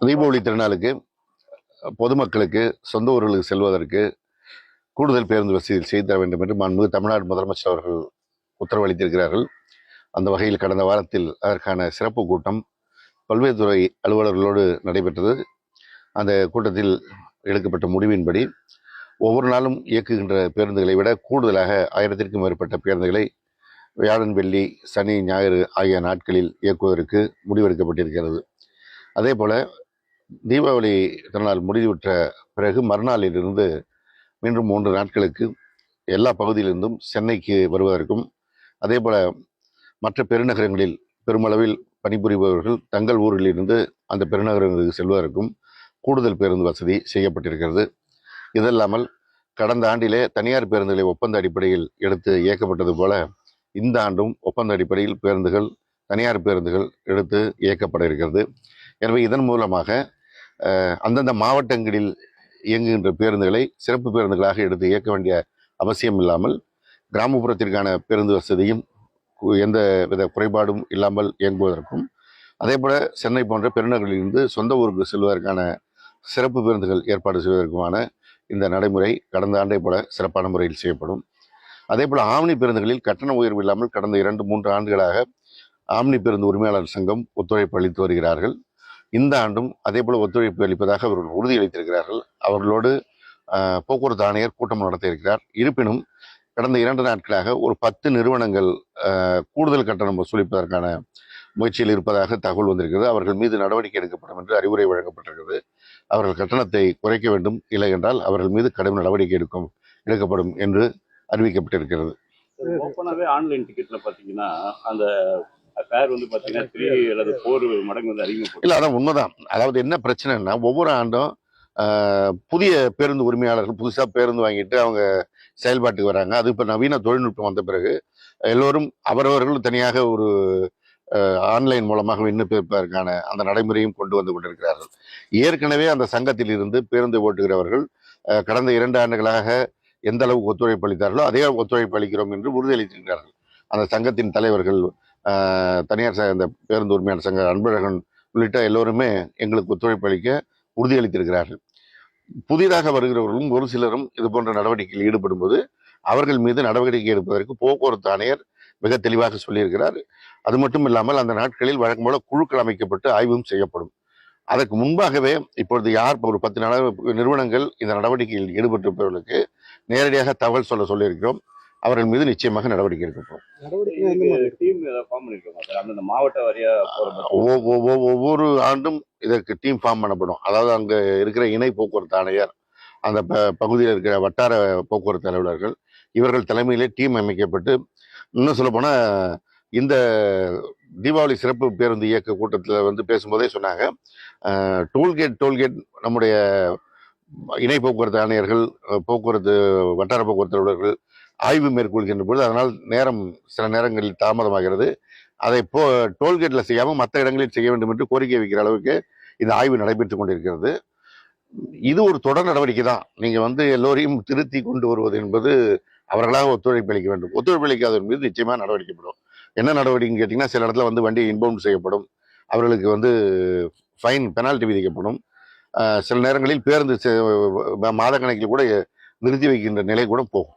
தீபாவளி திருநாளுக்கு பொதுமக்களுக்கு சொந்த ஊர்களுக்கு செல்வதற்கு கூடுதல் பேருந்து வசதி செய்து தர வேண்டும் என்று மாண்புமிகு தமிழ்நாடு முதலமைச்சர் அவர்கள் உத்தரவளித்திருக்கிறார்கள் அந்த வகையில் கடந்த வாரத்தில் அதற்கான சிறப்பு கூட்டம் பல்வேறு துறை அலுவலர்களோடு நடைபெற்றது. அந்த கூட்டத்தில் எடுக்கப்பட்ட முடிவின்படி ஒவ்வொரு நாளும் இயக்குகின்ற பேருந்துகளை விட கூடுதலாக ஆயிரத்திற்கும் மேற்பட்ட பேருந்துகளை வியாழன் வெள்ளி சனி ஞாயிறு ஆகிய நாட்களில் இயக்குவதற்கு முடிவெடுக்கப்பட்டிருக்கிறது. அதே போல் தீபாவளி திருநாள் முடிவுற்ற பிறகு மறுநாளிலிருந்து மீண்டும் மூன்று நாட்களுக்கு எல்லா பகுதியிலிருந்தும் சென்னைக்கு வருவதற்கும் அதே போல் மற்ற பெருநகரங்களில் பெருமளவில் பணிபுரிபவர்கள் தங்கள் ஊரிலிருந்து அந்த பெருநகரங்களுக்கு செல்வதற்கும் கூடுதல் பேருந்து வசதி செய்யப்பட்டிருக்கிறது. இதல்லாமல் கடந்த ஆண்டிலே தனியார் பேருந்துகளை ஒப்பந்த அடிப்படையில் எடுத்து இயக்கப்பட்டது போல இந்த ஆண்டும் ஒப்பந்த அடிப்படையில் பேருந்துகள் தனியார் பேருந்துகள் எடுத்து இயக்கப்பட இருக்கிறது. எனவே இதன் மூலமாக அந்தந்த மாவட்டங்களில் இயங்குகின்ற பேருந்துகளை சிறப்பு பேருந்துகளாக எடுத்து இயக்க வேண்டிய அவசியம் இல்லாமல் கிராமப்புறத்திற்கான பேருந்து வசதியும் எந்த வித குறைபாடும் இல்லாமல் இயங்குவதற்கும் அதேபோல் சென்னை போன்ற பெருநகரிலிருந்து சொந்த ஊருக்கு செல்வதற்கான சிறப்பு பேருந்துகள் ஏற்பாடு செய்வதற்குமான இந்த நடைமுறை கடந்த ஆண்டை போல சிறப்பான முறையில் செய்யப்படும். அதே போல் ஆம்னி பேருந்துகளில் கட்டண உயர்வு இல்லாமல் கடந்த இரண்டு மூன்று ஆண்டுகளாக ஆம்னி பேருந்து உரிமையாளர் சங்கம் ஒத்துழைப்பு அளித்து வருகிறார்கள். இந்த ஆண்டும் அதே போல் ஒத்துழைப்பு அளிப்பதாக அவர்கள் உறுதியளித்திருக்கிறார்கள். அவர்களோடு போக்குவரத்து ஆணையர் கூட்டம் நடத்த இருக்கிறார் இருப்பினும் கடந்த இரண்டு நாட்களாக ஒரு பத்து நிறுவனங்கள் கூடுதல் கட்டணம் வசூலிப்பதற்கான முயற்சியில் இருப்பதாக தகவல் வந்திருக்கிறது. அவர்கள் மீது நடவடிக்கை எடுக்கப்படும் என்று அறிவுரை வழங்கப்பட்டிருக்கிறது. அவர்கள் கட்டணத்தை குறைக்க வேண்டும். இல்லை என்றால் அவர்கள் மீது கடும் நடவடிக்கை எடுக்கும் எடுக்கப்படும் என்று அறிவிக்கப்பட்டிருக்கிறது. ஓப்பனாகவே ஆன்லைன் டிக்கெட்ல பாத்தீங்கன்னா அந்த ஃபேர் வந்து பாத்தீங்கன்னா த்ரீ அல்லது ஃபோர் மடங்கு வந்து அதிகமாக இல்லை அதான் உண்மைதான். அதாவது என்ன பிரச்சனைன்னா ஒவ்வொரு ஆண்டும் புதிய பேருந்து உரிமையாளர்கள் புதுசாக பேருந்து வாங்கிட்டு அவங்க செயல்பாட்டுக்கு வராங்க. அது இப்போ நவீன தொழில்நுட்பம் வந்த பிறகு எல்லோரும் அவரவர்கள் தனியாக ஒரு ஆன்லைன் மூலமாக விண்ணப்பிப்பதற்கான அந்த நடைமுறையும் கொண்டு வந்து கொண்டிருக்கிறார்கள். ஏற்கனவே அந்த சங்கத்தில் இருந்து பேருந்து ஓட்டுகிறவர்கள் கடந்த இரண்டு ஆண்டுகளாக எந்த அளவுக்கு ஒத்துழைப்பு அளித்தார்களோ அதே ஒத்துழைப்பு அளிக்கிறோம் என்று உறுதியளித்திருக்கிறார்கள். அந்த சங்கத்தின் தலைவர்கள் தனியார் ச- இந்த பேருந்து உரிமையாளர் சங்க அன்பழகன் உள்ளிட்ட எல்லோருமே எங்களுக்கு ஒத்துழைப்பு அளிக்க உறுதியளித்திருக்கிறார்கள். புதிதாக வருகிறவர்களும் ஒரு சிலரும் இது போன்ற நடவடிக்கையில் ஈடுபடும் போது அவர்கள் மீது நடவடிக்கை எடுப்பதற்கு போக்குவரத்து ஆணையர் மிக தெளிவாக சொல்லியிருக்கிறார். அது மட்டும் இல்லாமல் அந்த நாட்களில் வழக்கம் போல குழுக்கள் அமைக்கப்பட்டு ஆய்வும் செய்யப்படும். அதற்கு முன்பாகவே இப்பொழுது யார் ஒரு பத்து நிறுவனங்கள் இந்த நடவடிக்கையில் ஈடுபட்டிருப்பவர்களுக்கு நேரடியாக தகவல் சொல்ல சொல்லியிருக்கிறோம். அவர்கள் மீது நிச்சயமாக நடவடிக்கை எடுக்கப்படும். ஒவ்வொரு ஆண்டும் இதற்கு டீம் ஃபார்ம் பண்ணப்படும். அதாவது அங்கே இருக்கிற இணை போக்குவரத்து ஆணையர் அந்த ப பகுதியில் இருக்கிற வட்டார போக்குவரத்து அலுவலர்கள் இவர்கள் தலைமையிலே டீம் அமைக்கப்பட்டு இன்னும் சொல்லப்போனால் இந்த தீபாவளி சிறப்பு பேருந்து இயக்க கூட்டத்தில் வந்து பேசும்போதே சொன்னாங்க. டோல்கேட் டோல்கேட் நம்முடைய இணை போக்குவரத்து ஆணையர்கள் போக்குவரத்து வட்டார போக்குவரத்து அலுவலர்கள் ஆய்வு மேற்கொள்கின்ற பொழுது அதனால் நேரம் சில நேரங்களில் தாமதமாகிறது. அதை போ டோல்கேட்டில் செய்யாமல் மற்ற இடங்களில் செய்ய வேண்டும் என்று கோரிக்கை வைக்கிற அளவுக்கு இந்த ஆய்வு நடைபெற்று கொண்டிருக்கிறது. இது ஒரு தொடர் நடவடிக்கை தான். நீங்கள் வந்து எல்லோரையும் திருத்தி கொண்டு வருவது என்பது அவர்களாக ஒத்துழைப்பு அளிக்க வேண்டும். ஒத்துழைப்பு அளிக்காதவர் மீது நிச்சயமாக நடவடிக்கைப்படும். என்ன நடவடிக்கைன்னு கேட்டிங்கன்னா சில இடத்துல வந்து வண்டி இன்பவுண்ட் செய்யப்படும். அவர்களுக்கு வந்து ஃபைன் பெனால்ட்டி விதிக்கப்படும். சில நேரங்களில் பேருந்து செ- கூட நிறுத்தி வைக்கின்ற நிலை கூட போகும்.